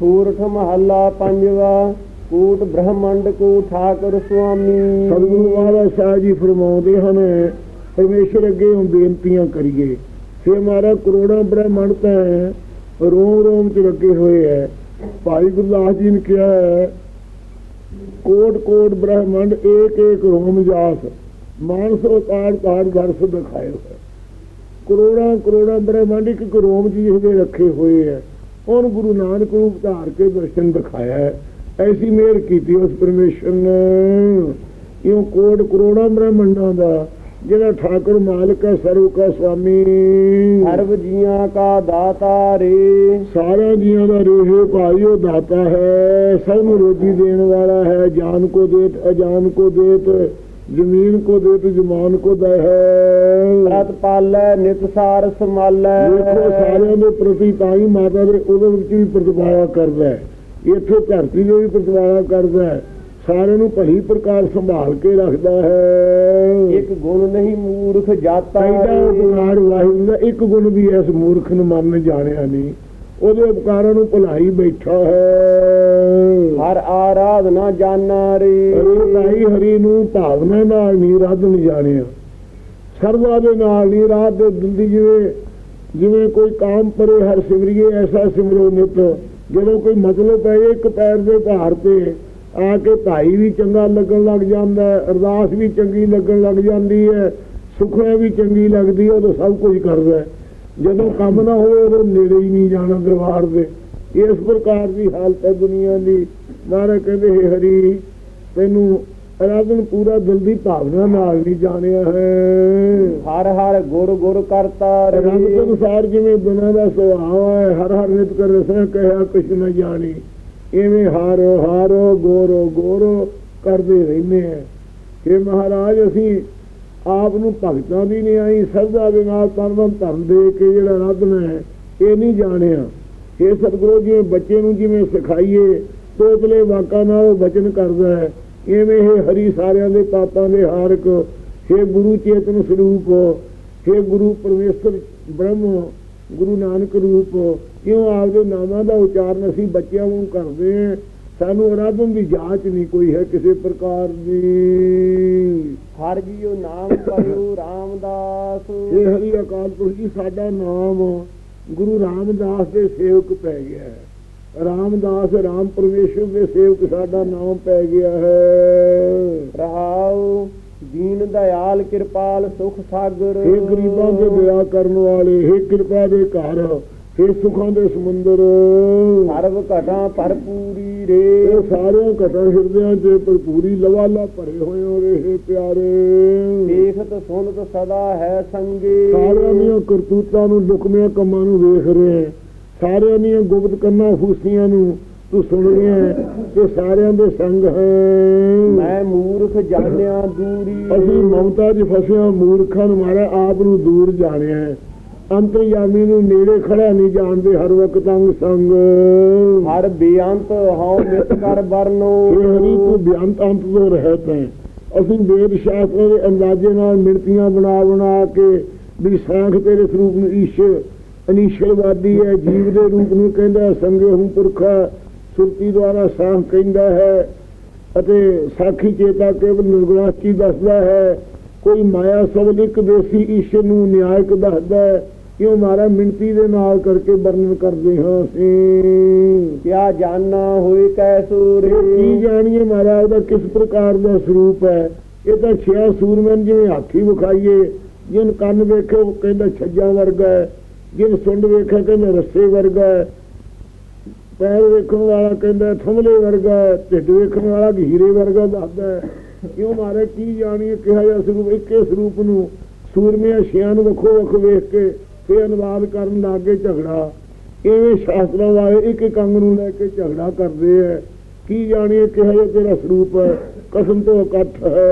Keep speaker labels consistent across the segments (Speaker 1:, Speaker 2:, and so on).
Speaker 1: ਸੂਰਠ ਮਹੱਲਾ ਪੰਜਵਾ ਕੂਟ ਬ੍ਰਹਮੰਡ ਕੋ ਠਾਕੁਰ ਸੁਆਮੀ
Speaker 2: ਸਤਿਗੁਰੂ ਮਹਾਰਾਜ ਸਾਹਿਬ ਜੀ ਫਰਮਾਉਂਦੇ ਹਨ, ਪਰਮੇਸ਼ਰ ਅੱਗੇ ਹੁਣ ਬੇਨਤੀਆਂ ਕਰੀਏ। ਸੇ ਮਾਰਾ ਕਰੋੜਾਂ ਬ੍ਰਹਮੰਡ ਤਾਂ ਰੋਮ ਰੋਮ ਚ ਲੱਗੇ ਹੋਏ ਹੈ ਭਾਈ ਗੁਰਦਾਸ ਜੀ ਨੇ ਕਿਹਾ ਹੈ ਕੋਟ ਕੋਟ ਬ੍ਰਹਮੰਡ ਏਕ ਏਕ ਰੋਮ ਜਾਸ, ਮਾਨਸ ਉਤਾਰ ਤਾਰ ਦਰਸ ਦਿਖਾਇਓ। ਕਰੋੜਾਂ ਕਰੋੜਾਂ ਬ੍ਰਹਮੰਡ ਇੱਕ ਇੱਕ ਰੋਮ ਜੀ ਜਿਹਦੇ ਰੱਖੇ ਹੋਏ ਹੈ ਉਹਨ ਗੁਰੂ ਨਾਨਕ ਰੂਪ ਧਾਰ ਕੇ ਦਰਸ਼ਨ ਦਿਖਾਇਆ ਹੈ? ਐਸੀ ਮਿਹਰ ਕੀਤੀ ਉਸ ਪਰਮੇਸ਼ਰ ਨੇ। ਇਉਂ ਕੋਟ ਕਰੋੜਾਂ ਬ੍ਰਹਮੰਡਾਂ ਦਾ ਜਿਹੜਾ ਠਾਕੁਰ ਮਾਲਕ ਹੈ ਸਰਵ ਕਾ ਸੁਆਮੀ
Speaker 1: ਸਰਬ ਜੀਆਂ ਕਾ ਦਾਤਾ ਰੇ।
Speaker 2: ਸਾਰਿਆਂ ਜੀਆਂ ਦਾ ਰੇਹੇ ਭਾਈ ਉਹ ਦਾਤਾ ਹੈ। ਸਭ ਨੂੰ ਰੋਜੀ ਦੇਣ ਵਾਲਾ ਹੈ ਜਾਨ ਕੋ ਦੇਤ ਅਜਾਨ ਕੋ ਦੇਤ। ਜ਼ਮੀਨ ਕੋ ਦੇਤ ਜਮਾਨ ਕੋ ਦੇ ਹੈ।
Speaker 1: ਰਤ ਪਾਲੈ ਨਿਤ ਸਾਰ ਸਮਾਲੈ।
Speaker 2: ਦੇਖੋ ਸਾਰਿਆਂ ਦੇ ਪ੍ਰਤੀ ਤਾਂ ਹੀ ਮਾਤਾ ਦੇ ਉਹਦੇ ਵਿੱਚ ਵੀ ਪ੍ਰਤਿਭਾਵਾ ਕਰਦਾ ਹੈ। ਇੱਥੇ ਧਰਤੀ ਦੇ ਵੀ ਪ੍ਰਤਿਭਾਵਾ ਕਰਦਾ ਹੈ। ਸਾਰਿਆਂ ਨੂੰ ਭਲੀ ਪ੍ਰਕਾਰ ਸੰਭਾਲ ਕੇ ਰੱਖਦਾ ਹੈ।
Speaker 1: ਇੱਕ ਗੁਣ ਨਹੀਂ ਮੂਰਖ ਜਾਤਾ
Speaker 2: ਵਾਹਿਗੁਰੂ ਦਾ ਇੱਕ ਗੁਣ ਵੀ ਇਸ ਮੂਰਖ ਨੂੰ ਮਨ ਜਾਣਿਆ ਨਹੀਂ। ਉਹਦੇ ਉਪਕਾਰਾਂ ਨੂੰ ਭੁਲਾਈ ਬੈਠਾ ਹੈ।
Speaker 1: ਹਰ ਆਰਾਧਨਾ ਜਾਣਾ ਰੇ
Speaker 2: ਭਾਈ ਹਰੀ ਨੂੰ ਭਾਵਨਾ ਨਾਲ ਨਹੀਂ ਰੱਦ ਨਹੀਂ ਜਾਣਿਆ। ਸਰਵਾ ਦੇ ਨਾਲ ਨਹੀਂ ਰਾਤ ਦੇ ਦਿਲ ਦੀ ਜਿਵੇਂ ਜਿਵੇਂ ਕੋਈ ਕਾਮ ਪਰੇ ਹਰ ਸਿਮਰਿਏ ਐਸਾ ਸਿਮਰੋ ਨਿਤ। ਜਦੋਂ ਕੋਈ ਮਤਲਬ ਜਾਏ ਇੱਕ ਪੈਰ ਦੇ ਭਾਰ ਤੇ ਆ ਕੇ ਭਾਈ ਵੀ ਚੰਗਾ ਲੱਗਣ ਲੱਗ ਜਾਂਦਾ ਹੈ ਅਰਦਾਸ ਵੀ ਚੰਗੀ ਲੱਗਣ ਲੱਗ ਜਾਂਦੀ ਹੈ ਸੁਖਣਾ ਵੀ ਚੰਗੀ ਲੱਗਦੀ ਹੈ ਉਦੋਂ ਸਭ ਕੁਝ ਕਰਦਾ ਹੈ। ਜਦੋਂ ਕੰਮ ਨਾ ਹੋਵੇ ਉਦੋਂ ਨੇੜੇ ਹੀ ਨਹੀਂ ਜਾਣਾ ਦਰਬਾਰ ਦੇ। ਇਸ ਪ੍ਰਕਾਰ ਦੀ ਹਾਲਤ ਹੈ ਦੁਨੀਆ ਦੀ। ਮਹਾਰਾਜ ਕਹਿੰਦੇ ਹੈ ਹਰੀ ਤੈਨੂੰ ਅਰਾਧਨ ਪੂਰਾ ਦਿਲ ਦੀ ਭਾਵਨਾ ਨਾਲ ਨਹੀਂ ਜਾਣਿਆ ਹੈ।
Speaker 1: ਹਰ ਹਰ ਗੁਰ ਗੁਰ ਕਰਤਾ
Speaker 2: ਰੱਬ ਦੇ ਅਨੁਸਾਰ ਜਿਵੇਂ ਦੁਨੀਆ ਦਾ ਸੁਭਾਅ ਹੈ ਹਰ ਹਰ ਨਿਤ ਕਰ ਰਸਾ ਕਹਿਆ ਕੁਛ ਨ ਜਾਣੀ। ਇਵੇਂ ਹਾਰੋ ਹਾਰੋ ਗੋਰੋ ਗੋਰੋ ਕਰਦੇ ਰਹਿੰਦੇ ਆ ਕਿ ਮਹਾਰਾਜ ਅਸੀਂ ਆਪ ਨੂੰ ਭਗਤਾਂ ਦੀ ਨਹੀਂ ਆਈ ਸਰਦਾ ਦੇ ਨਾਲ ਤਨਵਨ ਧਰਮ ਦੇ ਕੇ ਜਿਹੜਾ ਆਰਾਧਨਾ ਹੈ ਇਹ ਨਹੀਂ ਜਾਣਿਆ। ਇਹ ਸਤਿਗੁਰੂ ਜਿਵੇਂ ਬੱਚੇ ਨੂੰ ਜਿਵੇਂ ਸਿਖਾਈਏ, ਤੋਤਲੇ ਵਾਕਾਂ ਨਾਲ ਉਹ ਬਚਨ ਕਰਦਾ ਹੈ। ਇਵੇਂ ਇਹ ਹਰੀ ਸਾਰਿਆਂ ਦੇ ਪਾਪਾਂ ਦੇ ਹਾਰਕ हे ਗੁਰੂ ਚੇਤਨ ਸਰੂਪ हे ਗੁਰੂ ਪਰਮੇਸ਼ਰ ਬ੍ਰਹਮ, ਗੁਰੂ ਨਾਨਕ ਰੂਪ, ਕਿਉਂ ਆਪਦੇ ਨਾਮਾਂ ਦਾ ਉਚਾਰਨ ਅਸੀਂ ਬੱਚਿਆਂ ਨੂੰ ਕਰਦੇ ਹਾਂ? ਸਾਨੂੰ ਅਰਾਧਨ ਦੀ ਜਾਂਚ ਨਹੀਂ ਕੋਈ ਹੈ ਕਿਸੇ ਪ੍ਰਕਾਰ ਦੀ।
Speaker 1: ਹਰ ਜੀਉ ਨਾਮ ਪਰਿਉ ਰਾਮਦਾਸ।
Speaker 2: ਇਹ ਹਰੀ ਅਕਾਲ ਪੁਰਖ ਜੀ ਸਾਡਾ ਨਾਮ ਗੁਰੂ ਰਾਮਦਾਸ ਦੇ ਸੇਵਕ ਪੈ ਗਿਆ ਹੈ। ਰਾਮਦਾਸ ਰਾਮ ਪਰਮੇਸ਼ਰ ਦੇ ਸੇਵਕ ਸਾਡਾ ਨਾਮ ਪੈ ਗਿਆ ਹੈ।
Speaker 1: ਰਹਾਉ ਦੀਨ ਦਇਆਲ ਕਿਰਪਾਲ ਸੁਖ ਸਾਗਰ।
Speaker 2: ਇਹ ਗਰੀਬਾਂ ਦੇ ਦਇਆ ਕਰਨ ਵਾਲੇ ਇਹ ਕਿਰਪਾ ਦੇ ਘਰ ਇਹ ਸੁਖਾਂ ਦੇ ਸਮੁੰਦਰ।
Speaker 1: ਸਰਬ ਘਟਾਂ ਭਰਪੂਰੀ ਰੇ।
Speaker 2: ਇਹ ਸਾਰਿਆਂ ਘਟਾਂ ਹਿਰਦਿਆਂ 'ਚ ਭਰਪੂਰੀ ਲਵਾਲਾ ਭਰੇ ਹੋਏ ਹੋ ਰਹੇ ਪਿਆਰੇ।
Speaker 1: ਦੇਖਤ ਸੁਣਤ ਸਦਾ ਹੈ ਸੰਗੇ।
Speaker 2: ਸਾਰਿਆਂ ਦੀਆਂ ਕਰਤੂਤਾਂ ਨੂੰ ਲੁਕਮਿਆਂ ਕੰਮਾਂ ਨੂੰ ਵੇਖ ਰਹੇ। ਸਾਰਿਆਂ ਦੀਆਂ ਗੁਪਤ ਕੰਨਾਂ ਫੂਸੀਆਂ ਨੂੰ ਤੂੰ ਸੁਣ ਰਿਹਾ ਤੇ ਸਾਰਿਆਂ ਦੇ ਸੰਗ ਹੈ।
Speaker 1: ਮੈਂ ਮੂਰਖ ਜਾਣਿਆ ਦੂਰੀ।
Speaker 2: ਅਸੀਂ ਮਮਤਾ 'ਚ ਫਸਿਆ ਮੂਰਖਾਂ ਨੂੰ ਮਾਰਿਆ ਆਪ ਨੂੰ ਦੂਰ ਜਾਣਿਆ ਅੰਤਰਯਾਮੀ ਨੂੰ ਨੇੜੇ ਖੜਾ ਨਹੀਂ ਜਾਣਦੇ ਹਰ ਵਕਤ ਅੰਗ ਸੰਗ।
Speaker 1: ਹਰ ਬੇਅੰਤ ਹਉ ਮਿਤ ਕਰ ਵਰਨੋ।
Speaker 2: ਹਰੀ ਤੂੰ ਬਿਆੰਤ ਅੰਤ ਤੋਂ ਰਹਿਤ ਹੈ ਅਸੀਂ ਵੇਦ ਸ਼ਾਸਤਰ ਦੇ ਅੰਦਾਜ਼ੇ ਨਾਲ ਮਿਣਤੀਆਂ ਬਣਾ ਬਣਾ ਕੇ ਵੀ ਸਾਖ ਤੇਰੇ ਸਰੂਪ ਨੂੰ ਈਸ਼ ਅਨੀਸ਼ਰਵਾਦੀ ਹੈ ਜੀਵ ਦੇ ਰੂਪ ਨੂੰ ਕਹਿੰਦਾ ਸੰਗੇ ਹੂੰ ਪੁਰਖਾ ਸੁਰਤੀ ਦੁਆਰਾ ਸਾਖ ਕਹਿੰਦਾ ਹੈ ਅਤੇ ਸਾਖੀ ਚੇਤਾ ਕੇਵਲ ਨਿਰਗੁਣਾਸਤੀ ਦੱਸਦਾ ਹੈ। ਕੋਈ ਮਾਇਆ ਸਬਦ ਇੱਕ ਦੇਸੀ ਈਸ਼ਰ ਨੂੰ ਨਿਆਇਕ ਦੱਸਦਾ ਹੈ। ਕਿਉਂ ਮਾਰਾ ਮਿਣਤੀ ਦੇ ਨਾਲ ਕਰਕੇ ਵਰਣਨ ਕਰਦੇ ਹਾਂ ਅਸੀਂ?
Speaker 1: ਕਿਆ ਜਾਣਾ ਹੋਏ ਕੈਸੂਰ
Speaker 2: ਇਹ ਕੀ ਜਾਣੀਏ ਮਹਾਰਾਜ ਦਾ ਕਿਸ ਪ੍ਰਕਾਰ ਦਾ ਸਰੂਪ ਹੈ? ਇਹ ਤਾਂ ਛਿਆ ਸੂਰਮਨ ਜਿਵੇਂ ਹਾਥੀ ਵਿਖਾਈਏ ਜਿਨ ਕੰਨ ਵੇਖੇ ਉਹ ਕਹਿੰਦਾ ਛੱਜਾਂ ਵਰਗਾ ਹੈ ਜਿਨ ਸੁੰਡ ਵੇਖਿਆ ਕਹਿੰਦਾ ਰੱਸੇ ਵਰਗਾ ਹੈ ਪੈਰ ਵੇਖਣ ਵਾਲਾ ਕਹਿੰਦਾ ਥਮਲੇ ਵਰਗਾ ਢਿੱਡ ਵੇਖਣ ਵਾਲਾ ਹੀਰੇ ਵਰਗਾ ਦੱਸਦਾ ਕਿਉਂ ਮਾਰੇ ਕੀ ਜਾਣੀਏ ਕਿਹਾ ਜਾ ਸਰੂਪ ਇੱਕੇ ਸਰੂਪ ਨੂੰ ਸੂਰਮਿਆਂ ਛਿਆਂ ਨੂੰ ਵੱਖੋ ਵੱਖ ਵੇਖ ਕੇ ਫੇਰ ਅਨੁਵਾਦ ਕਰਨ ਲੱਗੇ ਝਗੜਾ। ਇਵੇਂ ਸ਼ਾਸਤਰਾਂ ਵਾਲੇ ਇੱਕ ਇੱਕ ਅੰਗ ਨੂੰ ਲੈ ਕੇ ਝਗੜਾ ਕਰਦੇ ਐ। ਕੀ ਜਾਣੀਏ ਕਿਹਾ ਜਾ ਤੇਰਾ ਸਰੂਪ ਹੈ ਕਸਮ ਤੋਂ ਇਕੱਠ ਹੈ।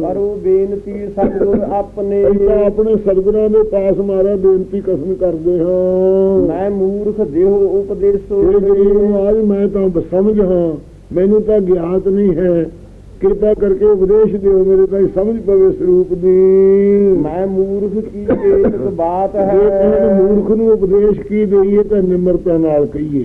Speaker 1: ਕਰੋ ਬੇਨਤੀ ਸਤਿਗੁਰ ਆਪਣੇ
Speaker 2: ਤਾਂ ਆਪਣੇ ਸਤਿਗੁਰਾਂ ਦੇ ਪਾਸ ਮਾਰਾ ਬੇਨਤੀ ਕਸਮ ਕਰਦੇ ਹਾਂ।
Speaker 1: ਮੈਂ ਮੂਰਖ ਦੇਹ ਉਪਦੇਸੋ
Speaker 2: ਆਜ ਮੈਂ ਤਾਂ ਸਮਝ ਹਾਂ ਮੈਨੂੰ ਤਾਂ ਗਿਆਤ ਨਹੀਂ ਹੈ। ਕਿਰਪਾ ਕਰਕੇ ਉਪਦੇਸ਼ ਦਿਓ ਮੇਰੇ ਤਾਂ ਸਮਝ ਪਵੇ ਸਰੂਪ ਦੀ।
Speaker 1: ਮੈਂ ਮੂਰਖ ਕੀ ਏਕ ਬਾਤ
Speaker 2: ਜੇ
Speaker 1: ਹੈ।
Speaker 2: ਮੂਰਖ ਨੂੰ ਉਪਦੇਸ਼ ਕੀ ਦੇਈਏ ਤਾਂ ਨਿਮਰਤਾ ਨਾਲ ਕਹੀਏ।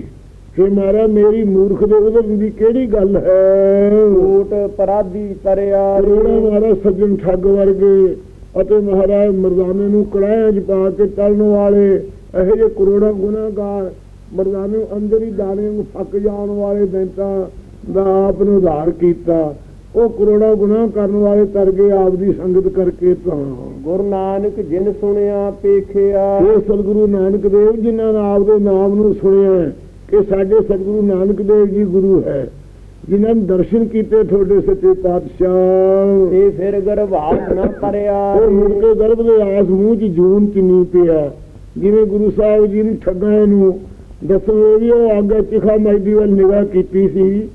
Speaker 2: ਕਿ ਮਾਰਾ ਮੇਰੀ ਮੂਰਖ ਦੇ ਉਧਰ ਦੀ ਕਿਹੜੀ ਗੱਲ ਹੈ?
Speaker 1: ਕੂਟ ਪਰਾਧੀ ਤਰਿਆ
Speaker 2: ਕਰੋੜਾ ਮਹਾਰਾਜ ਸੱਜਣ ਠੱਗ ਵਰਗੇ ਅਤੇ ਮਹਾਰਾਜ ਮਰਦਾਨੇ ਨੂੰ ਕੜਾਹਿਆਂ 'ਚ ਪਾ ਕੇ ਤਲਣ ਵਾਲੇ ਇਹੋ ਜਿਹੇ ਕਰੋੜਾ ਗੁਨਾਹਗਾਰ ਮਰਦਾਨੇ ਨੂੰ ਅੰਦਰ ਹੀ ਦਾਣੇ ਨੂੰ ਫੱਕ ਜਾਣ ਵਾਲੇ ਬੈਂਤਾਂ ਦਾ ਆਪ ਨੂੰ ਉਧਾਰ ਕੀਤਾ। ਉਹ ਕਰੋੜਾ ਗੁਨਾਹ ਕਰਨ ਵਾਲੇ ਤਰ ਗਏ ਆਪ ਦੀ ਸੰਗਤ ਕਰਕੇ ਤਾਂ।
Speaker 1: ਗੁਰੂ ਨਾਨਕ ਜਿਨ ਸੁਣਿਆ ਪੇਖਿਆ।
Speaker 2: ਇਹ ਸਤਿਗੁਰੂ ਨਾਨਕ ਦੇਵ ਜਿਨ੍ਹਾਂ ਨੇ ਆਪ ਦੇ ਨਾਮ ਨੂੰ ਸੁਣਿਆ ਕਿ ਸਾਡੇ ਸਤਿਗੁਰੂ ਨਾਨਕ ਦੇਵ ਜੀ ਗੁਰੂ ਹੈ ਜਿਨ੍ਹਾਂ ਨੇ ਦਰਸ਼ਨ ਕੀਤੇ ਤੁਹਾਡੇ ਸੱਚੇ ਪਾਤਸ਼ਾਹ।
Speaker 1: ਤੇ ਫਿਰ ਗਰਭਾਵ ਨਾ ਪਰਿਆ
Speaker 2: ਉਹ ਮੁੜ ਕੇ ਗਰਭ ਦੇ ਆਸ ਮੂੰਹ 'ਚ ਜੂਨ ਚ ਨਹੀਂ ਪਿਆ। ਜਿਵੇਂ ਗੁਰੂ ਸਾਹਿਬ ਜੀ ਨੇ ਠੱਗਾਂ ਨੂੰ ਦੱਸੋ ਵੀ ਉਹ ਅੱਗੇ ਚਿਖਾ ਮੈਦੀ ਵੱਲ ਨਿਗਾਹ ਕੀਤੀ ਸੀ।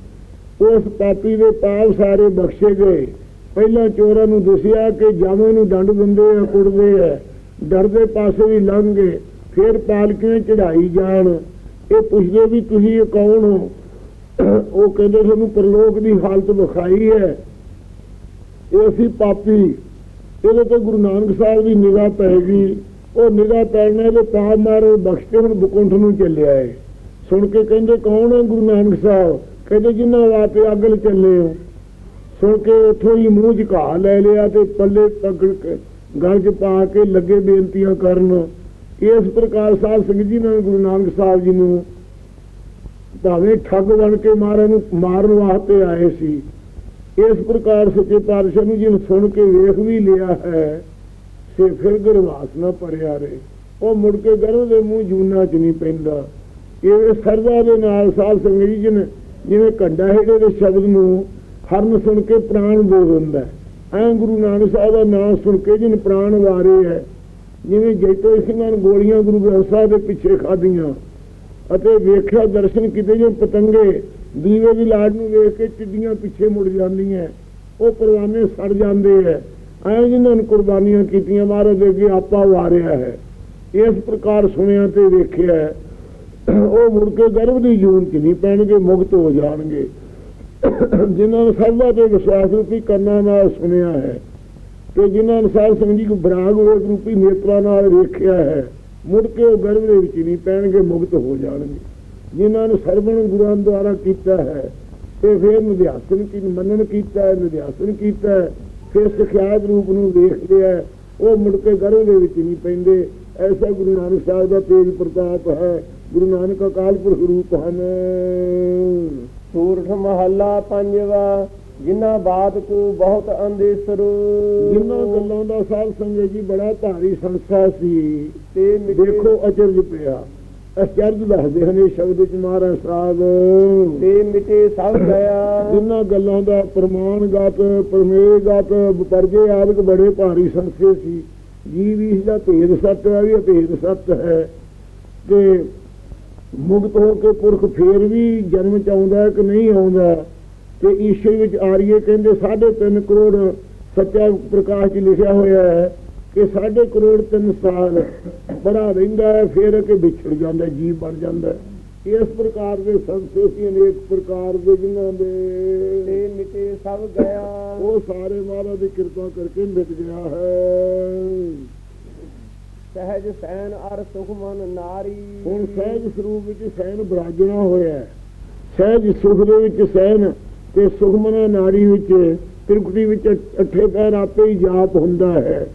Speaker 2: ਉਸ ਪਾਪੀ ਦੇ ਪਾਪ ਸਾਰੇ ਬਖਸ਼ੇ ਗਏ। ਪਹਿਲਾਂ ਚੋਰਾਂ ਨੂੰ ਦੱਸਿਆ ਕਿ ਜਾਵੇਂ ਨੂੰ ਡੰਡ ਦਿੰਦੇ ਆ, ਕੁੱਟਦੇ ਆ। ਡਰਦੇ ਪਾਸੇ ਵੀ ਲੰਘ ਗਏ। ਫਿਰ ਪਾਲਕੀਆਂ ਚੜਾਈ ਜਾਣ। ਇਹ ਪੁੱਛਦੇ ਵੀ ਤੁਸੀਂ ਇਹ ਕੌਣ ਹੋ? ਉਹ ਕਹਿੰਦੇ ਤੁਹਾਨੂੰ ਪਰਲੋਕ ਦੀ ਹਾਲਤ ਵਿਖਾਈ ਹੈ। ਇਹ ਅਸੀਂ ਪਾਪੀ। ਇਹਦੇ ਤੇ ਗੁਰੂ ਨਾਨਕ ਸਾਹਿਬ ਦੀ ਨਿਗਾਹ ਪੈ ਉਹ ਨਿਗਾਹ ਪੈਣੇ ਦੇ ਪਾਪ ਮਾਰੇ ਬਖਸ਼ਤੇ ਹੁਣ ਬਕੁੰਠ ਨੂੰ ਚੱਲਿਆ ਏ। ਸੁਣ ਕੇ ਕਹਿੰਦੇ, ਕੌਣ ਹੈ ਗੁਰੂ ਨਾਨਕ ਸਾਹਿਬ? ਕਹਿੰਦੇ ਜਿਨ੍ਹਾਂ ਵਾਸਤੇ ਅਗਲ ਚੱਲੇ ਹੋ, ਸੁਣ ਕੇ ਉੱਥੋਂ ਹੀ ਮੂੰਹ ਝਕਾ ਲੈ ਲਿਆ ਤੇ ਪੱਲੇ ਪਕੜ ਕੇ, ਗਲ 'ਚ ਪਾ ਕੇ ਲੱਗੇ ਬੇਨਤੀਆਂ ਕਰਨ। ਇਸ ਪ੍ਰਕਾਰ ਸਾਹਿਬ ਸਿੰਘ ਜੀ ਨੇ ਗੁਰੂ ਨਾਨਕ ਸਾਹਿਬ ਜੀ ਨੂੰ ਭਾਵੇਂ ਠੱਗ ਬਣ ਕੇ ਮਾਰਨ ਨੂੰ ਮਾਰਨ ਵਾਸਤੇ ਆਏ ਸੀ। ਇਸ ਪ੍ਰਕਾਰ ਸੱਚੇ ਪਾਤਸ਼ਾਹ ਨੂੰ ਜਿਹਨ ਸੁਣ ਕੇ ਵੇਖ ਵੀ ਲਿਆ ਹੈ ਸੇ ਫਿਰ ਗਰਵਾਸ ਨਾ ਭਰਿਆ ਰੇ ਉਹ ਮੁੜ ਕੇ ਗਰਭ ਦੇ ਮੂੰਹ ਜੂਨਾ ਚ ਨਹੀਂ ਪੈਂਦਾ। ਇਹ ਸਰਦਾ ਦੇ ਨਾਲ ਸਾਹਿਬ ਸਿੰਘ ਜੀ ਨੇ ਜਿਵੇਂ ਕੰਡਾ ਹੇੜੇ ਦੇ ਸ਼ਬਦ ਨੂੰ ਹਰਨ ਸੁਣ ਕੇ ਪ੍ਰਾਣ ਦੇ ਦਿੰਦਾ ਐ ਗੁਰੂ ਨਾਨਕ ਸਾਹਿਬ ਦਾ ਨਾਮ ਸੁਣ ਕੇ ਜਿਹਨ ਪ੍ਰਾਣ ਵਾਰੇ ਹੈ, ਜਿਵੇਂ ਜੈਤੋ ਸਿੰਘਾਂ ਨੇ ਗੋਲੀਆਂ ਗੁਰੂ ਗ੍ਰੰਥ ਸਾਹਿਬ ਦੇ ਪਿੱਛੇ ਖਾਧੀਆਂ ਅਤੇ ਵੇਖਿਆ ਦਰਸ਼ਨ ਕੀਤੇ ਜੋ ਪਤੰਗੇ ਦੀਵੇ ਦੀ ਲਾੜ ਨੂੰ ਵੇਖ ਕੇ ਚਿੱਡੀਆਂ ਪਿੱਛੇ ਮੁੜ ਜਾਂਦੀਆਂ ਉਹ ਪਰਵਾਨੇ ਸੜ ਜਾਂਦੇ ਐ ਐ ਜਿਨ੍ਹਾਂ ਨੇ ਕੁਰਬਾਨੀਆਂ ਕੀਤੀਆਂ ਮਹਾਰਾਜ ਦੇ ਅੱਗੇ ਆਪਾ ਵਾਰਿਆ ਹੈ। ਇਸ ਪ੍ਰਕਾਰ ਸੁਣਿਆ ਤੇ ਵੇਖਿਆ ਉਹ ਮੁੜ ਕੇ ਗਰਭ ਦੀ ਜੂਨ ਚ ਨਹੀਂ ਪੈਣਗੇ ਮੁਕਤ ਹੋ ਜਾਣਗੇ। ਜਿਨ੍ਹਾਂ ਨੇ ਸਰਵਾ ਤੇ ਵਿਸ਼ਵਾਸ ਰੂਪੀ ਕੰਨਾਂ ਨਾਲ ਸੁਣਿਆ ਹੈ ਤੇ ਜਿਨ੍ਹਾਂ ਨੇ ਸਾਧ ਕੋ ਬਰਾਗ ਹੋਏ ਰੂਪੀ ਨੇਤਰਾਂ ਨਾਲ ਵੇਖਿਆ ਹੈ ਮੁੜ ਕੇ ਉਹ ਗਰਭ ਦੇ ਵਿੱਚ ਨਹੀਂ ਪੈਣਗੇ ਮੁਕਤ ਹੋ ਜਾਣਗੇ। ਜਿਨ੍ਹਾਂ ਨੇ ਸਰਵਣ ਗੁਰਾਂ ਦੁਆਰਾ ਕੀਤਾ ਹੈ ਤੇ ਫਿਰ ਨਿਧਿਆਸਨ ਕੀ ਮੰਨਣ ਕੀਤਾ ਹੈ ਨਿਧਿਆਸਨ ਕੀਤਾ ਹੈ ਫਿਰ ਸਿਖਿਆਤ ਰੂਪ ਨੂੰ ਵੇਖ ਲਿਆ ਹੈ, ਉਹ ਮੁੜ ਕੇ ਗਰਭ ਦੇ ਵਿੱਚ ਨਹੀਂ ਪੈਂਦੇ। ਐਸਾ ਗੁਰੂ ਨਾਨਕ ਸਾਹਿਬ ਦਾ ਤੇਜ ਪ੍ਰਤਾਪ ਹੈ ਗੁਰੂ ਨਾਨਕ ਅਕਾਲ ਪੁਰਖ ਰੂਪ ਹਨ।
Speaker 1: ਸੂਰਠ ਮਹੱਲਾ ਪੰਜਵਾ ਜਿਨ੍ਹਾਂ ਬਾਤ ਕੋ ਬਹੁਤ ਅੰਦੇਸਰੂ
Speaker 2: ਜਿਨ੍ਹਾਂ ਗੱਲਾਂ ਦਾ ਸਾਧ ਸੰਗਤ ਜੀ ਬੜਾ ਭਾਰੀ ਸੰਸਥਾ ਸੀ
Speaker 1: ਤੇ
Speaker 2: ਦੇਖੋ ਅਚਰਜ ਪਿਆ। ਅਚਰਜ ਦੱਸਦੇ ਹਨ ਇਹ ਸ਼ਬਦ ਚ ਮਹਾਰਾਜ ਸਾਹਿਬ।
Speaker 1: ਤੇ ਮਿਟੇ ਸਭ ਗਿਆ
Speaker 2: ਜਿਨ੍ਹਾਂ ਗੱਲਾਂ ਦਾ ਪ੍ਰਮਾਣਗਤ ਪ੍ਰਮੇਯਗਤ ਪਰਜੇ ਆਦਿਕ ਬੜੇ ਭਾਰੀ ਸੰਸੇ ਸੀ। ਜੀਵ ਇਸ ਦਾ ਭੇਦ ਸੱਤ ਹੈ ਵੀ ਅਭੇਦ ਸੱਤ ਹੈ। ਕਿ ਮੁਕਤ ਹੋ ਕੇ ਪੁਰਖ ਫੇਰ ਵੀ ਜਨਮ ਚ ਆਉਂਦਾ ਹੈ ਕਿ ਨਹੀਂ ਆਉਂਦਾ ਤੇ ਈਸ਼ਵਰ ਵਿੱਚ ਆਰੀਏ ਕਹਿੰਦੇ 3.5 ਕਰੋੜ ਸੱਚਾ ਪ੍ਰਕਾਸ਼ ਚ ਲਿਖਿਆ ਹੋਇਆ ਹੈ ਕਿ 3.5 ਕਰੋੜ ਤਿੰਨ ਸਾਲ ਬੜਾ ਰਹਿੰਦਾ ਹੈ ਫੇਰ ਕਿ ਵਿਛੜ ਜਾਂਦਾ ਜੀਵ ਬਣ ਜਾਂਦਾ। ਇਸ ਪ੍ਰਕਾਰ ਦੇ ਸੰਸੇ ਸੀ ਅਨੇਕ ਪ੍ਰਕਾਰ ਦੇ ਜਿਨ੍ਹਾਂ ਦੇ
Speaker 1: ਤੇ ਮਿਟੇ ਸਭ ਗਿਆ।
Speaker 2: ਉਹ ਸਾਰੇ ਮਹਾਰਾਜ ਦੀ ਕਿਰਪਾ ਕਰਕੇ ਮਿਟ ਗਿਆ ਹੈ।
Speaker 1: ਸਹਿਜ ਸੈਨ ਅਰ ਸੁਖਮਨ ਨਾਰੀ।
Speaker 2: ਹੁਣ ਸਹਿਜ ਸਰੂਪ ਵਿੱਚ ਸੈਨ ਬਰਾਜਣਾ ਹੋਇਆ ਹੈ। ਸਹਿਜ ਸੁਖ ਦੇ ਵਿੱਚ ਸੈਨ ਤੇ ਸੁਖਮਨਾ ਨਾੜੀ ਵਿੱਚ ਤ੍ਰਿਕੁਟੀ ਵਿੱਚ ਅੱਠੇ ਪੈਰ ਆਪੇ ਹੀ ਜਾਪ ਹੁੰਦਾ ਹੈ।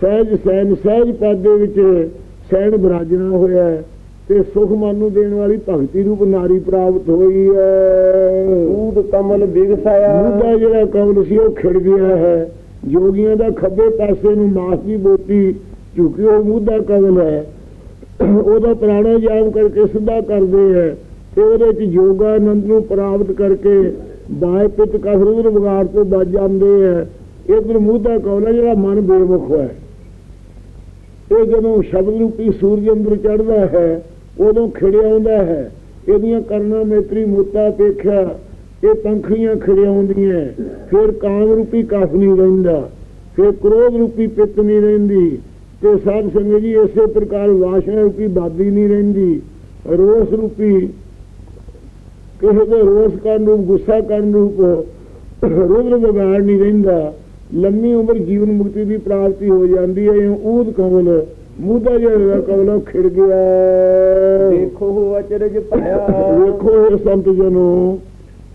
Speaker 2: ਸਹਿਜ ਸੈਨ ਸਹਿਜ ਪਦ ਦੇ ਵਿੱਚ ਸੈਨ ਬਰਾਜਣਾ ਹੋਇਆ ਤੇ ਸੁਖ ਮਨ ਨੂੰ ਦੇਣ ਵਾਲੀ ਭਗਤੀ ਰੂਪ ਨਾਰੀ ਪ੍ਰਾਪਤ ਹੋਈ ਹੈ।
Speaker 1: ਸੂਦ ਕਮਲ ਬਿਗਸਾਇਆ।
Speaker 2: ਮੁੱਦਾ ਜਿਹੜਾ ਕਮਲ ਸੀ ਉਹ ਖਿੜ ਗਿਆ ਹੈ। ਜੋਗੀਆਂ ਦਾ ਖੱਬੇ ਪਾਸੇ ਨੂੰ ਮਾਸ ਦੀ ਬੋਟੀ ਝੁਕੀ ਉਹ ਮੁੱਦਾ ਕਵਲ ਹੈ। ਉਹਦਾ ਪ੍ਰਾਣਾਯਾਮ ਕਰਕੇ ਸਿੱਧਾ ਕਰਦੇ ਹੈ। ਤੇ ਉਹਦੇ ਚ ਯੋਗਾ ਨੂੰ ਪ੍ਰਾਪਤ ਕਰਕੇ ਬਾਏ ਪਿੱਤ ਕਸਰੂਰ ਵਿਗਾੜ ਤੋਂ ਬਚ ਜਾਂਦੇ ਹੈ। ਇਧਰ ਮੁੱਦਾ ਕਮਲ ਹੈ, ਜਿਹੜਾ ਮਨ ਬੇਮੁਖ ਹੈ। ਇਹ ਜਦੋਂ ਸ਼ਬਦ ਰੂਪੀ ਸੂਰਜ ਅੰਦਰ ਚੜਦਾ ਹੈ, ਉਦੋਂ ਖਿੜਿਆ ਹੈ। ਇਹਦੀਆਂ ਕਰਨਾ ਮੇਤਰੀ ਮੋਤਾ ਦੇਖਿਆ ਇਹ ਪੰਖੀਆਂ ਖਿੜਿਆਉਂਦੀਆਂ ਫਿਰ ਕਾਮ ਰੂਪੀ ਕਸ ਨਹੀਂ ਰਹਿੰਦਾ। ਫਿਰ ਕ੍ਰੋਧ ਰੂਪੀ ਪਿੱਤ ਨਹੀਂ ਰਹਿੰਦੀ। ਤੇ ਸਾਧ ਸੰਗਤ ਜੀ ਇਸੇ ਪ੍ਰਕਾਰ ਵਾਸ਼ਨਾ ਰੂਪੀ ਬਾਦੀ ਨਹੀਂ ਰਹਿੰਦੀ। ਰੋਸ ਰੂਪੀ ਕਿਸੇ ਦੇ ਰੋਸ ਕਰਨ ਰੂਪ ਗੁੱਸਾ ਕਰਨ ਰੂਪ ਰੁਦਰ ਵਿਗਾੜ ਨਹੀਂ ਰਹਿੰਦਾ। ਲੰਮੀ ਉਮਰ ਜੀਵਨ ਮੁਕਤੀ ਦੀ ਪ੍ਰਾਪਤੀ ਹੋ ਜਾਂਦੀ ਹੈ। ਊਦ ਕਮਲ ਮੂਦਾ ਜਿਹੜਾ ਕਵਲਾ ਖਿੜ ਗਿਆ।
Speaker 1: ਦੇਖੋ ਅਚਰਜ ਭਇਆ
Speaker 2: ਵੇਖੋ ਇਹ ਸੰਤ ਜਨੋ।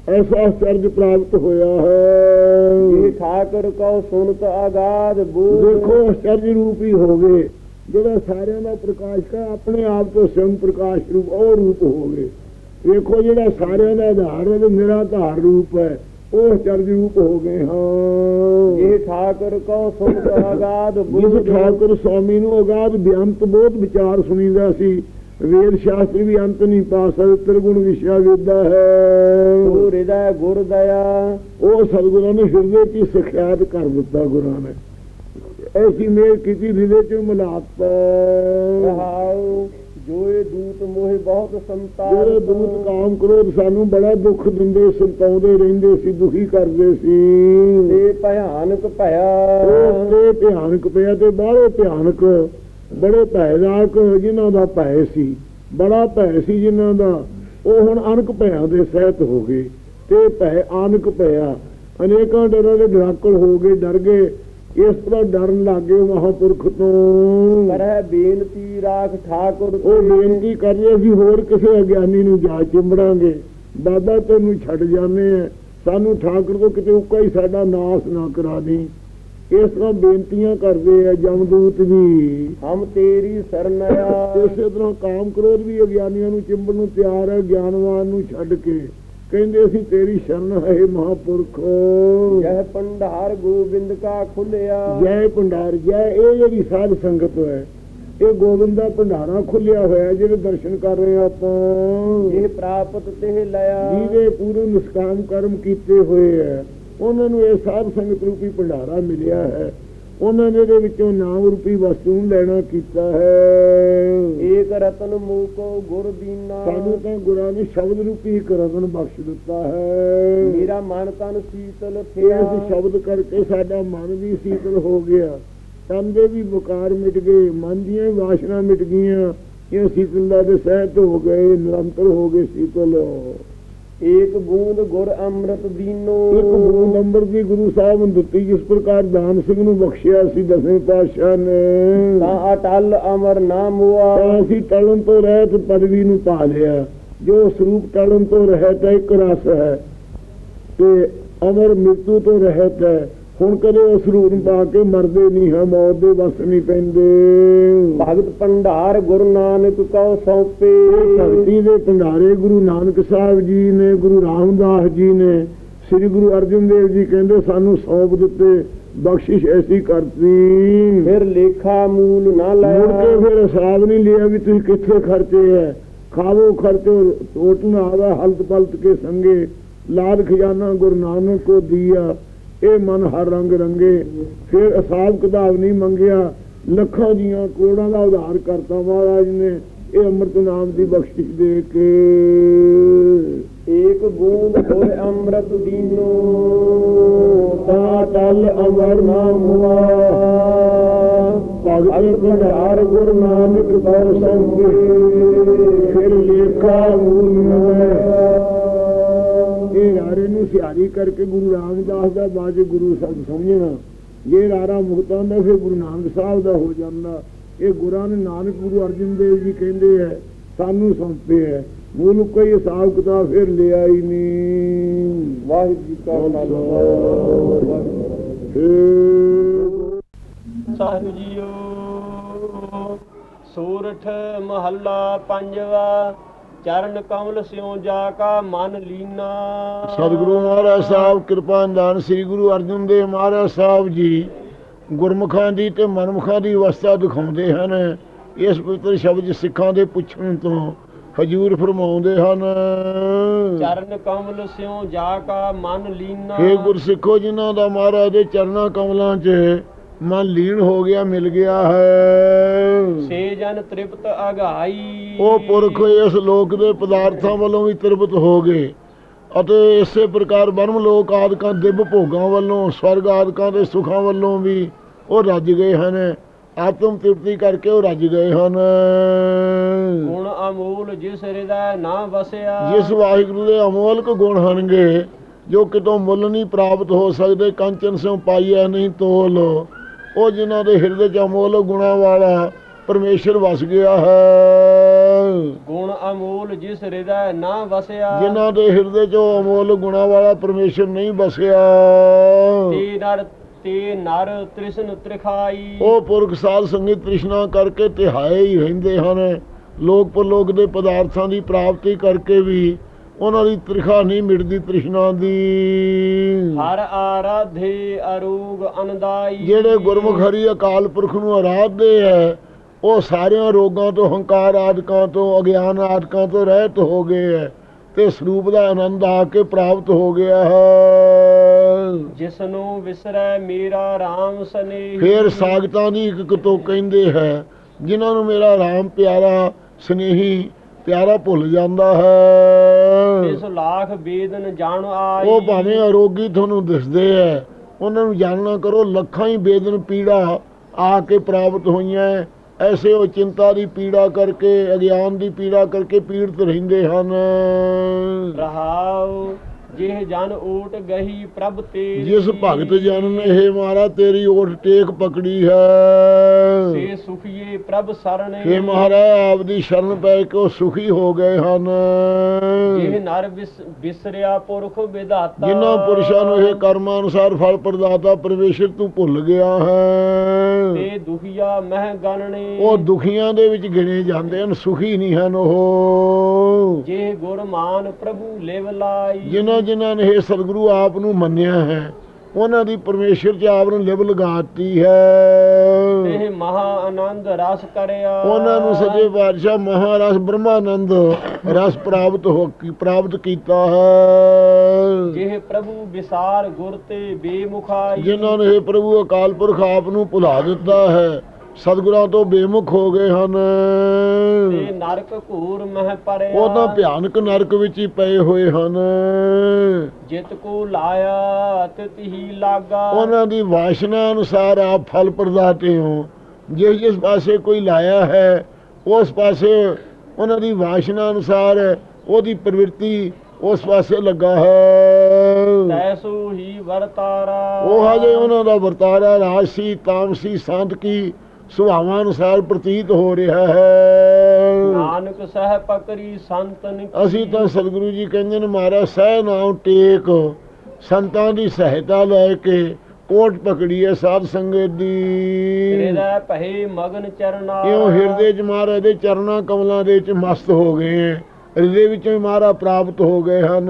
Speaker 2: ਐਸਾ ਅਚਰਜ ਪ੍ਰਾਪਤ ਹੋਇਆ ਹੈ।
Speaker 1: ਇਹ ਠਾਕਰ ਕਉ ਸੁਨਤ ਆਗਾਦ ਬੂਝ
Speaker 2: ਦੇਖੋ ਅਚਰਜ ਰੂਪ ਹੀ ਗਏ। ਜਿਹੜਾ ਸਾਰਿਆਂ ਦਾ ਪ੍ਰਕਾਸ਼ ਹੈ ਆਪਣੇ ਆਪ ਤੋਂ ਸਵਯੰ ਪ੍ਰਕਾਸ਼ ਰੂਪ ਉਹ ਰੂਪ ਹੋ ਗਏ। ਵੇਖੋ ਜਿਹੜਾ ਸਾਰਿਆਂ ਦਾ ਆਧਾਰ ਹੈ ਤੇ ਨਿਰਾਧਾਰ ਰੂਪ ਹੈ। ਉਹ ਅਚਰਜ ਰੂਪ ਹੋ ਗਏ ਹਾਂ।
Speaker 1: ਇਹ ਠਾਕਰ ਕਉ ਸੁਨਤ ਆਗਾਦ ਬੂਝ
Speaker 2: ਠਾਕੁਰ ਸਵਾਮੀ ਨੂੰ ਅਗਾਧ ਬੇਅੰਤ ਬਹੁਤ ਵਿਚਾਰ ਸੁਣੀਦਾ ਸੀ ਵੇਦ ਸ਼ਾਸਤਰ ਵੀ ਅੰਤ ਨਹੀਂ ਪਾ ਸਕਦੇ ਤ੍ਰਿਗੁਣ ਵਿਸ਼ਾ ਵੇਦਾ ਹੈ।
Speaker 1: ਤੂੰ ਹਿਰਦੈ ਗੁਰ ਦਇਆ
Speaker 2: ਉਹ ਸਤਿਗੁਰਾਂ ਨੇ ਹਿਰਦੇ 'ਚ ਸਿਖਿਆਤ ਕਰ ਦਿੱਤਾ ਗੁਰਾਂ ਨੇ। ਐਸੀ ਮੇਰ ਕੀਤੀ ਹਿਰਦੇ 'ਚ ਮਿਲਾਤਾ
Speaker 1: ਰਹਾਉ ਜੋਏ ਦੂਤ ਮੋਹਿ ਬਹੁਤ ਸੰਤਾਪ
Speaker 2: ਜਿਹੜੇ ਦੂਤ ਕਾਮ ਕ੍ਰੋਧ ਸਾਨੂੰ ਬੜਾ ਦੁੱਖ ਦਿੰਦੇ ਸੰਤਾਉਂਦੇ ਰਹਿੰਦੇ ਸੀ ਦੁਖੀ ਕਰਦੇ ਸੀ।
Speaker 1: ਤੇ ਭਿਆਨਕ
Speaker 2: ਉਹ
Speaker 1: ਭਇਆ
Speaker 2: ਤੇ ਭਿਆਨਕ ਪਿਆ ਤੇ ਬਾਹਰੋਂ ਭਿਆਨਕ ਬੜੇ ਭੈਦਾਕ ਜਿਨ੍ਹਾਂ ਦਾ ਭੈ ਸੀ ਬੜਾ ਭੈ ਸੀ ਜਿਨ੍ਹਾਂ ਦਾ ਉਹ ਹੁਣ ਅਨਕ ਭਿਆਂ ਦੇ ਸਹਿਤ ਹੋ ਗਏ। ਤੇ ਭੈ ਆਨਕ ਭਇਆ ਅਨੇਕਾਂ ਡਰਾਂ ਦੇ ਡਰਾਕਲ ਹੋ ਗਏ ਡਰ ਗਏ। ਇਸ ਤਰ੍ਹਾਂ ਡਰਨ ਲੱਗੇ ਮਹਾਪੁਰਖ ਤੋਂ।
Speaker 1: ਕਰਹਿ ਬੇਨਤੀ ਰਾਖ ਠਾਕੁਰ
Speaker 2: ਉਹ ਬੇਨਤੀ ਕਰ ਰਹੇ ਸੀ ਹੋਰ ਕਿਸੇ ਅਗਿਆਨੀ ਨੂੰ ਜਾ ਚਿੰਬੜਾਂਗੇ। ਬਾਬਾ ਤੈਨੂੰ ਛੱਡ ਜਾਂਦੇ ਆ। ਸਾਨੂੰ ਠਾਕੁਰ ਤੋਂ ਕਿਤੇ ਉੱਕਾ ਹੀ ਸਾਡਾ ਨਾਸ ਨਾ ਕਰਾ ਦੇ ਇਸ ਤਰ੍ਹਾਂ ਬੇਨਤੀਆਂ ਕਰਦੇ ਆ ਜਮਦੂਤ ਵੀ।
Speaker 1: ਹਮ ਤੇਰੀ ਸਰਨ ਆਇਆ
Speaker 2: ਇਸੇ ਤਰ੍ਹਾਂ ਕਾਮ ਕ੍ਰੋਧ ਵੀ ਅਗਿਆਨੀਆਂ ਨੂੰ ਚਿੰਬਣ ਨੂੰ ਤਿਆਰ ਹੈ ਗਿਆਨਵਾਨ ਨੂੰ ਛੱਡ ਕੇ। ਕਹਿੰਦੇ ਅਸੀਂ ਤੇਰੀ ਸ਼ਰਨ ਹੈ ਮਹਾਪੁਰਖ।
Speaker 1: ਜਹ ਪੰਡਾਰ ਗੋਬਿੰਦ ਕਾ ਖੁੱਲਿਆ।
Speaker 2: ਜੈ ਭੰਡਾਰ ਜੈ ਇਹ ਜਿਹੜੀ ਸਾਧ ਸੰਗਤ ਹੈ ਇਹ ਗੋਬਿੰਦ ਦਾ ਭੰਡਾਰਾ ਖੁੱਲਿਆ ਹੋਇਆ ਹੈ, ਜਿਹਦੇ ਦਰਸ਼ਨ ਕਰ ਰਹੇ ਆਪਾਂ।
Speaker 1: ਇਹ ਪ੍ਰਾਪਤ ਤੇ ਲਿਆ।
Speaker 2: ਜਿਹਦੇ ਪੂਰੇ ਨਿਸ਼ਕਾਮ ਕਰਮ ਕੀਤੇ ਹੋਏ ਹੈ। ਉਹਨਾਂ ਨੂੰ ਇਹ ਸਾਧ ਸੰਗਤ ਰੂਪੀ ਭੰਡਾਰਾ ਮਿਲਿਆ ਹੈ। ਉਹਨਾਂ ਨੇ ਇਹਦੇ ਵਿੱਚੋਂ ਨਾਮ ਰੂਪੀ ਵਸਤੂ ਨੂੰ ਲੈਣਾ ਕੀਤਾ ਹੈ।
Speaker 1: ਏਕ ਰਤਨ ਮੂਕੋ ਗੁਰ ਦੀਨਾ।
Speaker 2: ਸਾਨੂੰ ਤਾਂ ਗੁਰਾਂ ਨੇ ਸ਼ਬਦ ਰੂਪੀ ਇੱਕ ਰਤਨ ਬਖਸ਼ ਦਿੱਤਾ ਹੈ।
Speaker 1: ਮੇਰਾ ਮਨ ਤਨ ਸੀਤਲ ਥਿਆ।
Speaker 2: ਅਸੀਂ ਸ਼ਬਦ ਕਰਕੇ ਸਾਡਾ ਮਨ ਵੀ ਸੀਤਲ ਹੋ ਗਿਆ। ਤਨ ਦੇ ਵੀ ਬੁਕਾਰ ਮਿਟ ਗਏ ਮਨ ਦੀਆਂ ਵਾਸ਼ਨਾ ਮਿਟ ਗਈਆਂ ਇਹ ਸੀਤਲਤਾ ਦੇ ਸਹਿਤ ਹੋ ਗਏ ਨਿਰੰਤਰ ਹੋ ਗਏ ਸੀਤਲ।
Speaker 1: ਏਕ ਬੂੰਦ ਗੁਰ ਅੰਮ੍ਰਿਤ ਦੀਨੋ।
Speaker 2: ਇੱਕ ਬੂੰਦ ਨੰਬਰ ਦੀ ਗੁਰੂ ਸਾਹਿਬ ਨੂੰ ਦਿੱਤੀ ਜਿਸ ਪ੍ਰਕਾਰ ਦਾਨ ਸਿੰਘ ਨੂੰ ਬਖਸ਼ਿਆ ਸੀ ਦਸਵੇਂ ਪਾਤਸ਼ਾਹ ਨੇ।
Speaker 1: ਤਾਂ ਅਟਲ ਅਮਰ ਨਾਮ ਹੁਆ
Speaker 2: ਤਾਂ ਅਸੀਂ ਟਲਣ ਤੋਂ ਰਹਿਤ ਪਦਵੀ ਨੂੰ ਪਾ ਲਿਆ। ਜੋ ਸਰੂਪ ਟਲਣ ਤੋਂ ਰਹਿਤ ਹੈ ਇੱਕ ਰਸ ਹੈ। ਤੇ ਅਮਰ ਮ੍ਰਿਤੂ ਤੋਂ ਰਹਿਤ ਹੈ। ਹੁਣ ਕਦੇ ਉਸ ਰੂਪ ਨੂੰ ਪਾ ਕੇ ਮਰਦੇ ਨਹੀਂ ਹੈ ਮੌਤ ਦੇ ਵਸ ਨਹੀਂ ਪੈਂਦੇ।
Speaker 1: ਭਗਤ ਪੰਡਾਰ ਗੁਰੂ ਨਾਨਕ ਕਉ ਸੌਪੇ।
Speaker 2: ਭਗਤੀ ਦੇ ਭੰਡਾਰੇ ਗੁਰੂ ਨਾਨਕ ਸਾਹਿਬ ਜੀ ਨੇ ਗੁਰੂ ਰਾਮਦਾਸ ਜੀ ਨੇ ਸ੍ਰੀ ਗੁਰੂ ਅਰਜਨ ਦੇਵ ਜੀ ਕਹਿੰਦੇ ਸਾਨੂੰ ਸੌਂਪ ਦਿੱਤੇ ਬਖਸ਼ਿਸ਼ ਐਸੀ ਕਰਤੀ।
Speaker 1: ਫਿਰ ਲੇਖਾ ਮੂਲ ਨਾ
Speaker 2: ਮੁੜ ਕੇ ਫਿਰ ਹਿਸਾਬ ਨਹੀਂ ਲਿਆ ਵੀ ਤੁਸੀਂ ਕਿੱਥੇ ਖਰਚੇ ਹੈ ਖਾਵੋ ਖਰਚੋ ਟੋਟ ਨਾ ਆਵਾ ਹਲਤ ਪਲਤ ਕੇ ਸੰਗੇ। ਲਾਦ ਖਜ਼ਾਨਾ ਗੁਰੂ ਨਾਨਕ ਕੋ ਦਿਆ। ਇਹ ਮਨ ਹਰ ਰੰਗ ਰੰਗੇ ਫਿਰ ਹਿਸਾਬ ਕਿਤਾਬ ਨਹੀਂ ਮੰਗਿਆ। ਲੱਖਾਂ ਦੀਆਂ ਕਰੋੜਾਂ ਦਾ ਉਧਾਰ ਕਰਤਾ ਮਹਾਰਾਜ ਨੇ ਇਹ ਅੰਮ੍ਰਿਤ ਨਾਮ ਦੀ ਬਖਸ਼ਿਸ਼ ਦੇ ਕੇ।
Speaker 1: ਏਕ ਬੂੰਦ ਗੁਰ ਅੰਮ੍ਰਿਤ ਦੀਨੋ
Speaker 2: ਤਾ ਟਲ ਅਮਰ ਨਾਮ ਹੁਆ। ਭਗਤ ਭੰਡਾਰ ਗੁਰੂ ਨਾਨਕ ਸੰਗੇ ਫਿਰ ਲੇਖਾ ਮੂਲ ਇਹ ਰਾਰੇ ਨੂੰ ਸਿਆਰੀ ਕਰਕੇ ਗੁਰੂ ਰਾਮਦਾਸ ਦਾ ਬਾਜ ਗੁਰੂ ਸਾਹਿਬ ਸਮਝਣਾ। ਜੇ ਰਾਰਾ ਮੁਕਤਾਂ ਦਾ ਫਿਰ ਗੁਰੂ ਨਾਨਕ ਸਾਹਿਬ ਦਾ ਹੋ ਜਾਂਦਾ। ਇਹ ਗੁਰਾਂ ਨੇ ਨਾਨਕ ਗੁਰੂ ਅਰਜਨ ਦੇਵ ਜੀ ਕਹਿੰਦੇ ਹੈ ਸਾਨੂੰ ਸੌਂਪੇ ਹੈ ਮੂਲ ਕੋਈ ਹਿਸਾਬ ਕਿਤਾਬ ਫਿਰ ਲਿਆ ਹੀ ਨਹੀਂ।
Speaker 1: ਵਾਹਿਗੁਰੂ ਜੀ ਕਾ ਖਾਲਸਾ। ਸਾਹਿਬ ਜੀਓ ਸੂਰਠ ਮਹੱਲਾ ਪੰਜਵਾ ਚਰਨ ਕਮਲ ਸਿਉ ਜਾ ਕਾ ਮਨ ਲੀਨਾ।
Speaker 2: ਸਤਿਗੁਰੂ ਮਹਾਰਾਜ ਸਾਹਿਬ ਕਿਰਪਾ ਨਿਧਾਨ ਸ੍ਰੀ ਗੁਰੂ ਅਰਜਨ ਦੇਵ ਮਹਾਰਾਜ ਸਾਹਿਬ ਜੀ ਗੁਰਮੁਖਾਂ ਦੀ ਤੇ ਮਨਮੁਖਾਂ ਦੀ ਅਵਸਥਾ ਦਿਖਾਉਂਦੇ ਹਨ। ਇਸ ਪਵਿੱਤਰ ਸ਼ਬਦ ਸਿੱਖਾਂ ਦੇ ਪੁੱਛਣ ਤੋਂ ਹਜੂਰ ਫਰਮਾਉਂਦੇ ਹਨ।
Speaker 1: ਚਰਨ ਕਮਲ ਸਿਉ ਜਾ ਕਾ ਮਨ ਲੀਨਾ।
Speaker 2: हे ਗੁਰਸਿੱਖੋ ਜਿਨ੍ਹਾਂ ਦਾ ਮਹਾਰਾਜ ਦੇ ਚਰਨਾਂ ਕਮਲਾਂ 'ਚ ਮਨ ਲੀਨ ਹੋ ਗਿਆ ਮਿਲ ਗਿਆ ਹੈ।
Speaker 1: ਸੇ ਜਨ ਤ੍ਰਿਪਤ ਅਗਾਈ।
Speaker 2: ਉਹ ਪੁਰਖ ਇਸ ਲੋਕ ਦੇ ਪਦਾਰਥਾਂ ਵੱਲੋਂ ਵੀ ਤ੍ਰਿਪਤ ਹੋ ਗਏ ਅਤੇ ਇਸੇ ਪ੍ਰਕਾਰ ਬ੍ਰਹਮ ਲੋਕ ਆਦਿਕਾਂ ਦਿਵ ਭੋਗਾਂ ਵੱਲੋਂ ਸਵਰਗ ਆਦਿਕਾਂ ਦੇ ਸੁਖਾਂ ਵੱਲੋਂ ਵੀ ਉਹ ਰੱਜ ਗਏ ਹਨ। ਆਤਮ ਤ੍ਰਿਪਤੀ ਕਰਕੇ ਉਹ ਰੱਜ ਗਏ ਹਨ।
Speaker 1: ਗੁਣ ਅਮੂਲ ਜਿਸ ਹਿਰਦੈ ਨਾ ਵਸਿਆ।
Speaker 2: ਜਿਸ ਵਾਹਿਗੁਰੂ ਦੇ ਅਮੋਲਕ ਗੁਣ ਹਨਗੇ ਜੋ ਕਿਤੋਂ ਮੁੱਲ ਨਹੀਂ ਪ੍ਰਾਪਤ ਹੋ ਸਕਦੇ ਕੰਚਨ ਸਿਉ ਪਾਈਐ ਨਹੀਂ ਤੋਲ। ਉਹ ਜਿਨ੍ਹਾਂ ਦੇ ਹਿਰਦੇ ਚ ਅਮੋਲਕ ਗੁਣਾਂ ਵਾਲਾ ਪਰਮੇਸ਼ਰ ਵਸ ਗਿਆ ਹੈ।
Speaker 1: ਗੁਣ ਅਮੂਲ ਜਿਸ ਹਿਰਦੈ ਨਾ ਵਸਿਆ।
Speaker 2: ਜਿਨ੍ਹਾਂ ਦੇ ਹਿਰਦੇ 'ਚ ਉਹ ਅਮੋਲ ਗੁਣਾ ਵਾਲਾ ਪਰਮੇਸ਼ਰ ਨਹੀਂ ਬਸਿਆ
Speaker 1: ਤੇ ਨਰ ਤੇ ਨਰ ਤ੍ਰਿਸ਼ਨ ਤ੍ਰਿਖਾਈ।
Speaker 2: ਉਹ ਪੁਰਖ ਸਾਧ ਸੰਗਤ ਤ੍ਰਿਸ਼ਨਾ ਕਰਕੇ ਤਿਹਾਏ ਹੀ ਰਹਿੰਦੇ ਹਨ। ਲੋਕ ਪਰਲੋਕ ਦੇ ਪਦਾਰਥਾਂ ਦੀ ਪ੍ਰਾਪਤੀ ਕਰਕੇ ਵੀ ਉਹਨਾਂ ਦੀ ਤ੍ਰਿਖਾ ਨਹੀਂ ਮਿਟਦੀ ਤ੍ਰਿਸ਼ਨਾ ਦੀ।
Speaker 1: ਹਰ ਆਰਾਧੇ ਅਰੂਗ ਅਨਦਾਈ।
Speaker 2: ਜਿਹੜੇ ਗੁਰਮੁਖ ਹਰੀ ਅਕਾਲ ਪੁਰਖ ਨੂੰ ਆਰਾਧਦੇ ਹੈ ਉਹ ਸਾਰਿਆਂ ਰੋਗਾਂ ਤੋਂ ਹੰਕਾਰ ਆਦਿਕਾਂ ਤੋਂ ਅਗਿਆਨ ਆਦਿਕਾਂ ਤੋਂ ਰਹਿਤ ਹੋ ਗਏ ਹੈ ਤੇ ਸਰੂਪ ਦਾ ਆਨੰਦ ਆ ਕੇ ਪ੍ਰਾਪਤ ਹੋ ਗਿਆ ਹੈ।
Speaker 1: ਜਿਸ ਨੂੰ ਵਿਸਰੈ ਮੇਰਾ RAM ਸਨੇਹੀ।
Speaker 2: ਫੇਰ ਸਾਗਤਾਂ ਦੀ ਇੱਕ ਇੱਕ ਤੋਂ ਕਹਿੰਦੇ ਹੈ ਜਿਨ੍ਹਾਂ ਨੂੰ ਮੇਰਾ ਰਾਮ ਪਿਆਰਾ ਸਨੇਹੀ ਪਿਆਰਾ ਭੁੱਲ ਜਾਂਦਾ ਹੈ।
Speaker 1: ਇਸ ਲਾਖ ਬੇਦਨ ਜਾਣ ਆਈ।
Speaker 2: ਉਹ ਭਾਵੇਂ ਅਰੋਗੀ ਤੁਹਾਨੂੰ ਦਿਸਦੇ ਹੈ ਉਹਨਾਂ ਨੂੰ ਜਾਣਨਾ ਕਰੋ ਲੱਖਾਂ ਹੀ ਬੇਦਨ ਪੀੜਾ ਆ ਕੇ ਪ੍ਰਾਪਤ ਹੋਈਆਂ। ਐਸੇ ਉਹ ਚਿੰਤਾ ਦੀ ਪੀੜਾ ਕਰਕੇ ਅਗਿਆਨ ਦੀ ਪੀੜਾ ਕਰਕੇ ਪੀੜਤ ਰਹਿੰਦੇ ਹਨ।
Speaker 1: ਰਹਾਉ ਜਿਹ ਜਨ ਊਟ ਗਹੀ ਪ੍ਰਭ ਤੇ
Speaker 2: ਜਿਸ ਭਗਤ ਜਨ ਨੇ ਇਹ ਮਾਰਾ ਤੇਰੀ ਓਟ ਟੇਕ ਪਕੜੀ ਹੈ।
Speaker 1: ਸੇ ਸੁਖੀਏ ਪ੍ਰਭ ਸਰਣੇ
Speaker 2: हे ਮਹਾਰਾਜ ਆਪ ਦੀ ਸ਼ਰਨ ਪੈ ਕੇ ਉਹ ਸੁਖੀ ਹੋ ਗਏ ਹਨ।
Speaker 1: ਜਿਹ ਨਰ ਵਿਸਰਿਆ ਪੁਰਖ ਵਿਧਾਤਾ।
Speaker 2: ਜਿਨ੍ਹਾਂ ਪੁਰਸ਼ਾਂ ਨੂੰ ਇਹ ਕਰਮਾਂ ਅਨੁਸਾਰ ਫਲ ਪ੍ਰਦਾਤਾ ਪਰਮੇਸ਼ਰ ਤੂੰ ਭੁੱਲ ਗਿਆ ਹੈ।
Speaker 1: ਤੇ ਦੁਖੀਆ ਮਹਿ ਗਣਨੇ।
Speaker 2: ਉਹ ਦੁਖੀਆਂ ਦੇ ਵਿੱਚ ਗਿਣੇ ਜਾਂਦੇ ਹਨ ਸੁਖੀ ਨਹੀਂ ਹਨ ਉਹ।
Speaker 1: ਜੇ ਗੁਰ ਮਾਨ ਪ੍ਰਭੂ ਲਿਵ ਲਾਈ।
Speaker 2: ਜਿਨ੍ਹਾਂ ਜਿਨ੍ਹਾਂ ਨੇ ਇਹ ਸਤਿਗੁਰੂ ਆਪ ਨੂੰ ਮੰਨਿਆ ਹੈ ਉਹਨਾਂ ਦੀ ਪਰਮੇਸ਼ਰ ਚ ਆਪ ਨੂੰ ਲਿਵ ਲਗਾਤੀ ਹੈ।
Speaker 1: ਤੇ ਮਹਾ ਆਨੰਦ ਰਸ ਕਰਿਆ।
Speaker 2: ਉਹਨਾਂ ਨੂੰ ਸੱਚੇ ਪਾਤਸ਼ਾਹ ਮਹਾਰਸ ਬ੍ਰਹਮਾਨੰਦ ਰਸ ਪ੍ਰਾਪਤ ਹੋ ਕੀ ਪ੍ਰਾਪਤ ਕੀਤਾ ਹੈ।
Speaker 1: ਜਿਹ ਪ੍ਰਭੂ ਵਿਸਾਰ ਗੁਰ ਤੇ ਬੇਮੁਖਾਈ।
Speaker 2: ਜਿਨ੍ਹਾਂ ਨੇ ਇਹ ਪ੍ਰਭੂ ਅਕਾਲ ਪੁਰਖ ਆਪ ਨੂੰ ਭੁਲਾ ਦਿੱਤਾ ਹੈ। ਸਤਿਗੁਰਾਂ ਤੋਂ ਬੇਮੁਖ ਹੋ ਗਏ ਹਨ।
Speaker 1: ਤੇ ਨਰਕ ਘੂਰ ਮਹਿ ਪਰਿਆ।
Speaker 2: ਉਹ ਤਾਂ ਭਿਆਨਕ ਨਰਕ ਵਿੱਚ ਹੀ ਪਏ ਹੋਏ ਹਨ।
Speaker 1: ਜਿਤ ਕੋ ਲਾਇਆ ਤਿਤ ਹੀ ਲਾਗਾ।
Speaker 2: ਉਹਨਾਂ ਦੀ ਵਾਸ਼ਨਾ ਅਨੁਸਾਰ ਆਪ ਫਲ ਪ੍ਰਦਾਤੇ ਹੋ। ਜਿਸ ਜਿਸ ਪਾਸੇ ਕੋਈ ਲਾਇਆ ਹੈ ਉਸ ਪਾਸੇ ਉਹਨਾਂ ਦੀ ਵਾਸ਼ਨਾ ਅਨੁਸਾਰ ਉਹਦੀ ਪ੍ਰਵਿਰਤੀ ਉਸ ਪਾਸੇ ਲੱਗਾ ਹੈ।
Speaker 1: ਤੈਸੂ ਹੀ ਵਰਤਾਰਾ।
Speaker 2: ਉਹ ਹਜੇ ਉਹਨਾਂ ਦਾ ਵਰਤਾਰਾ ਰਾਜਸੀ ਤਾਮਸੀ ਸੰਤਕੀ ਸੁਭਾਵਾਂ ਅਨੁਸਾਰ ਪ੍ਰਤੀਤ ਹੋ ਰਿਹਾ ਹੈ।
Speaker 1: ਨਾਨਕ ਸਹਿ ਪਕਰੀ ਸੰਤਨ
Speaker 2: ਅਸੀਂ ਤਾਂ ਸਤਿਗੁਰੂ ਜੀ ਕਹਿੰਦੇ ਨੇ ਮਹਾਰਾਜ ਸਹਿ ਨਾਮ ਟੇਕ ਸੰਤਾਂ ਦੀ ਸਹਾਇਤਾ ਲੈ ਕੇ ਕੋਟ ਪਕੜੀ ਹੈ ਸਾਧ ਸੰਗਤ ਦੀ।
Speaker 1: ਹਿਰਦੈ ਭਏ ਮਗਨ ਚਰਨਾ।
Speaker 2: ਇਉਂ ਹਿਰਦੇ ਚ ਮਹਾਰਾਜ ਦੇ ਚਰਨਾਂ ਕਮਲਾਂ ਦੇ ਚ ਮਸਤ ਹੋ ਗਏ। ਹਿਰਦੇ ਵਿੱਚੋਂ ਮਹਾਰਾਜ ਪ੍ਰਾਪਤ ਹੋ ਗਏ ਹਨ।